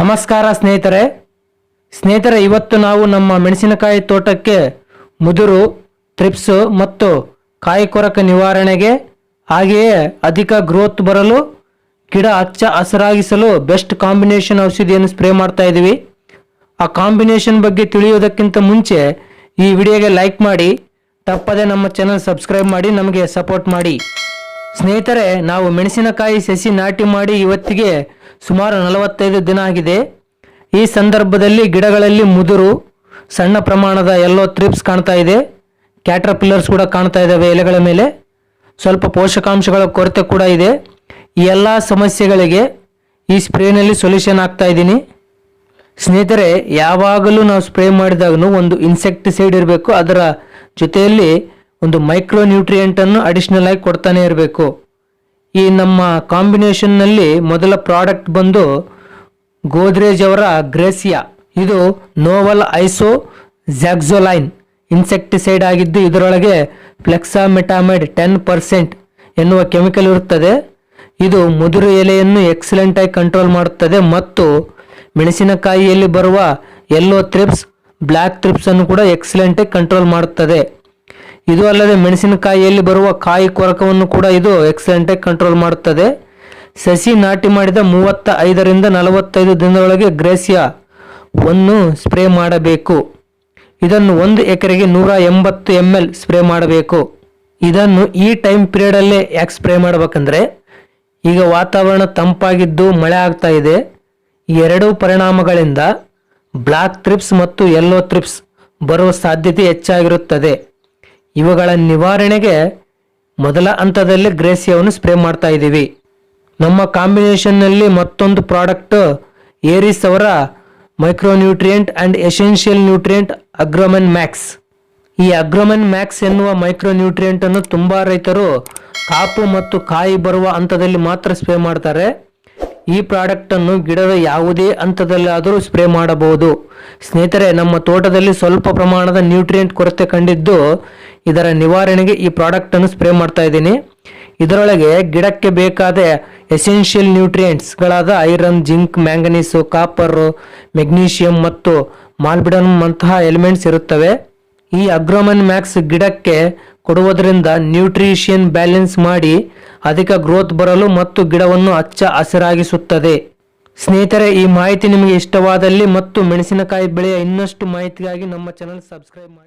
ನಮಸ್ಕಾರ ಸ್ನೇಹಿತರೆ. ಸ್ನೇಹಿತರೆ, ಇವತ್ತು ನಾವು ನಮ್ಮ ಮೆಣಸಿನಕಾಯಿ ತೋಟಕ್ಕೆ ಮುದುರು ಥ್ರಿಪ್ಸು ಮತ್ತು ಕಾಯಿ ಕೊರಕ ನಿವಾರಣೆಗೆ, ಹಾಗೆಯೇ ಅಧಿಕ ಗ್ರೋತ್ ಬರಲು, ಗಿಡ ಹಚ್ಚ ಹಸಿರಾಗಿಸಲು ಬೆಸ್ಟ್ ಕಾಂಬಿನೇಷನ್ ಔಷಧಿಯನ್ನು ಸ್ಪ್ರೇ ಮಾಡ್ತಾ ಇದ್ದೀವಿ. ಆ ಕಾಂಬಿನೇಷನ್ ಬಗ್ಗೆ ತಿಳಿಯೋದಕ್ಕಿಂತ ಮುಂಚೆ ಈ ವಿಡಿಯೋಗೆ ಲೈಕ್ ಮಾಡಿ, ತಪ್ಪದೆ ನಮ್ಮ ಚಾನಲ್ ಸಬ್ಸ್ಕ್ರೈಬ್ ಮಾಡಿ, ನಮಗೆ ಸಪೋರ್ಟ್ ಮಾಡಿ. ಸ್ನೇಹಿತರೆ, ನಾವು ಮೆಣಸಿನಕಾಯಿ ಸಸಿ ನಾಟಿ ಮಾಡಿ ಇವತ್ತಿಗೆ ಸುಮಾರು ನಲವತ್ತೈದು ದಿನ ಆಗಿದೆ. ಈ ಸಂದರ್ಭದಲ್ಲಿ ಗಿಡಗಳಲ್ಲಿ ಮುದುರು, ಸಣ್ಣ ಪ್ರಮಾಣದ ಎಲ್ಲೋ ತ್ರಿಪ್ಸ್ ಕಾಣ್ತಾ ಇದೆ. ಕ್ಯಾಟರ್ ಪಿಲ್ಲರ್ಸ್ ಕೂಡ ಕಾಣ್ತಾ ಇದ್ದಾವೆ ಎಲೆಗಳ ಮೇಲೆ. ಸ್ವಲ್ಪ ಪೋಷಕಾಂಶಗಳ ಕೊರತೆ ಕೂಡ ಇದೆ. ಈ ಎಲ್ಲ ಸಮಸ್ಯೆಗಳಿಗೆ ಈ ಸ್ಪ್ರೇನಲ್ಲಿ ಸೊಲ್ಯೂಷನ್ ಆಗ್ತಾ ಇದ್ದೀನಿ. ಸ್ನೇಹಿತರೆ, ಯಾವಾಗಲೂ ನಾವು ಸ್ಪ್ರೇ ಮಾಡಿದಾಗೂ ಒಂದು ಇನ್ಸೆಕ್ಟಿಸೈಡ್ ಇರಬೇಕು. ಅದರ ಜೊತೆಯಲ್ಲಿ ಒಂದು ಮೈಕ್ರೋ ನ್ಯೂಟ್ರಿಯೆಂಟನ್ನು ಅಡಿಷ್ನಲ್ ಆಗಿ ಕೊಡ್ತಾನೆ ಇರಬೇಕು. ಈ ನಮ್ಮ ಕಾಂಬಿನೇಷನ್ನಲ್ಲಿ ಮೊದಲ ಪ್ರಾಡಕ್ಟ್ ಬಂದು ಗೋದ್ರೇಜ್ ಅವರ ಗ್ರೇಸಿಯಾ. ಇದು ನೋವಲ್ ಐಸೋ ಜ್ಯಾಕ್ಸೋಲೈನ್ ಇನ್ಸೆಕ್ಟಿಸೈಡ್ ಆಗಿದ್ದು ಇದರೊಳಗೆ ಫ್ಲೆಕ್ಸಾಮೆಟಾಮೈಡ್ ಟೆನ್ ಪರ್ಸೆಂಟ್ ಎನ್ನುವ ಕೆಮಿಕಲ್ ಇರುತ್ತದೆ. ಇದು ಮುದುರು ಎಲೆಯನ್ನು ಎಕ್ಸಲೆಂಟ್ ಆಗಿ ಕಂಟ್ರೋಲ್ ಮಾಡುತ್ತದೆ ಮತ್ತು ಮೆಣಸಿನಕಾಯಿಯಲ್ಲಿ ಬರುವ ಯೆಲ್ಲೋ ಥ್ರಿಪ್ಸ್ ಬ್ಲ್ಯಾಕ್ ಥ್ರಿಪ್ಸನ್ನು ಕೂಡ ಎಕ್ಸಲೆಂಟ್ ಆಗಿ ಕಂಟ್ರೋಲ್ ಮಾಡುತ್ತದೆ. ಇದು ಅಲ್ಲದೆ ಮೆಣಸಿನಕಾಯಿಯಲ್ಲಿ ಬರುವ ಕಾಯಿ ಕೊರಕವನ್ನು ಕೂಡ ಇದು ಎಕ್ಸಲೆಂಟ್ ಆಗಿ ಕಂಟ್ರೋಲ್ ಮಾಡುತ್ತದೆ. ಸಸಿ ನಾಟಿ ಮಾಡಿದ ಮೂವತ್ತ ಐದರಿಂದ ನಲವತ್ತೈದು ದಿನದೊಳಗೆ ಗ್ರೇಸಿಯಾ ವನ್ನು ಸ್ಪ್ರೇ ಮಾಡಬೇಕು. ಇದನ್ನು ಒಂದು ಎಕರೆಗೆ ನೂರ ಎಂಬತ್ತು ಎಂ ಎಲ್ ಸ್ಪ್ರೇ ಮಾಡಬೇಕು. ಇದನ್ನು ಈ ಟೈಮ್ ಪೀರಿಯಡಲ್ಲೇ ಯಾಕೆ ಸ್ಪ್ರೇ ಮಾಡಬೇಕಂದ್ರೆ, ಈಗ ವಾತಾವರಣ ತಂಪಾಗಿದ್ದು ಮಳೆ ಆಗ್ತಾ ಇದೆ. ಎರಡೂ ಪರಿಣಾಮಗಳಿಂದ ಬ್ಲಾಕ್ ಥ್ರಿಪ್ಸ್ ಮತ್ತು ಯೆಲ್ಲೋ ಥ್ರಿಪ್ಸ್ ಬರುವ ಸಾಧ್ಯತೆ ಹೆಚ್ಚಾಗಿರುತ್ತದೆ. ಇವುಗಳ ನಿವಾರಣೆಗೆ ಮೊದಲ ಹಂತದಲ್ಲಿ ಗ್ರೇಸಿಯವನ್ನು ಸ್ಪ್ರೇ ಮಾಡ್ತಾ ಇದ್ದೀವಿ. ನಮ್ಮ ಕಾಂಬಿನೇಷನ್ನಲ್ಲಿ ಮತ್ತೊಂದು ಪ್ರಾಡಕ್ಟ್ ಏರಿಸ್ ಅವರ micronutrient and essential nutrient Agromin Max. ಈ ಅಗ್ರೋಮೆನ್ ಮ್ಯಾಕ್ಸ್ ಎನ್ನುವ ಮೈಕ್ರೋ ತುಂಬ ಅನ್ನು ತುಂಬಾ ರೈತರು ಕಾಪು ಮತ್ತು ಕಾಯಿ ಬರುವ ಹಂತದಲ್ಲಿ ಮಾತ್ರ ಸ್ಪ್ರೇ ಮಾಡ್ತಾರೆ. ಈ ಪ್ರಾಡಕ್ಟ್ ಅನ್ನು ಗಿಡದ ಯಾವುದೇ ಹಂತದಲ್ಲಾದರೂ ಸ್ಪ್ರೇ ಮಾಡಬಹುದು. ಸ್ನೇಹಿತರೆ, ನಮ್ಮ ತೋಟದಲ್ಲಿ ಸ್ವಲ್ಪ ಪ್ರಮಾಣದ ನ್ಯೂಟ್ರಿಯೆಂಟ್ ಕೊರತೆ ಕಂಡಿದ್ದು ಇದರ ನಿವಾರಣೆಗೆ ಈ ಪ್ರಾಡಕ್ಟ್ ಅನ್ನು ಸ್ಪ್ರೇ ಮಾಡ್ತಾ ಇದ್ದೀನಿ. ಇದರೊಳಗೆ ಗಿಡಕ್ಕೆ ಬೇಕಾದ essential ನ್ಯೂಟ್ರಿಯೆಂಟ್ಸ್ಗಳಾದ iron, zinc, manganese copper magnesium ಮತ್ತು ಮಾಲ್ಬಿಡನ್ ಅಂತಹ ಎಲಿಮೆಂಟ್ಸ್ ಇರುತ್ತವೆ. ಈ ಅಗ್ರೋಮನ್ ಮ್ಯಾಕ್ಸ್ ಗಿಡಕ್ಕೆ ಕೊಡುವುದರಿಂದ ನ್ಯೂಟ್ರಿಷಿಯನ್ ಬ್ಯಾಲೆನ್ಸ್ ಮಾಡಿ ಅಧಿಕ ಗ್ರೋತ್ ಬರಲು ಮತ್ತು ಗಿಡವನ್ನು ಹಚ್ಚ ಹಸಿರಾಗಿಸುತ್ತದೆ. ಸ್ನೇಹಿತರೆ, ಈ ಮಾಹಿತಿ ನಿಮಗೆ ಇಷ್ಟವಾದಲ್ಲಿ ಮತ್ತು ಮೆಣಸಿನಕಾಯಿ ಬೆಳೆಯ ಇನ್ನಷ್ಟು ಮಾಹಿತಿಗಾಗಿ ನಮ್ಮ ಚಾನಲ್ ಸಬ್ಸ್ಕ್ರೈಬ್ ಮಾಡಿ.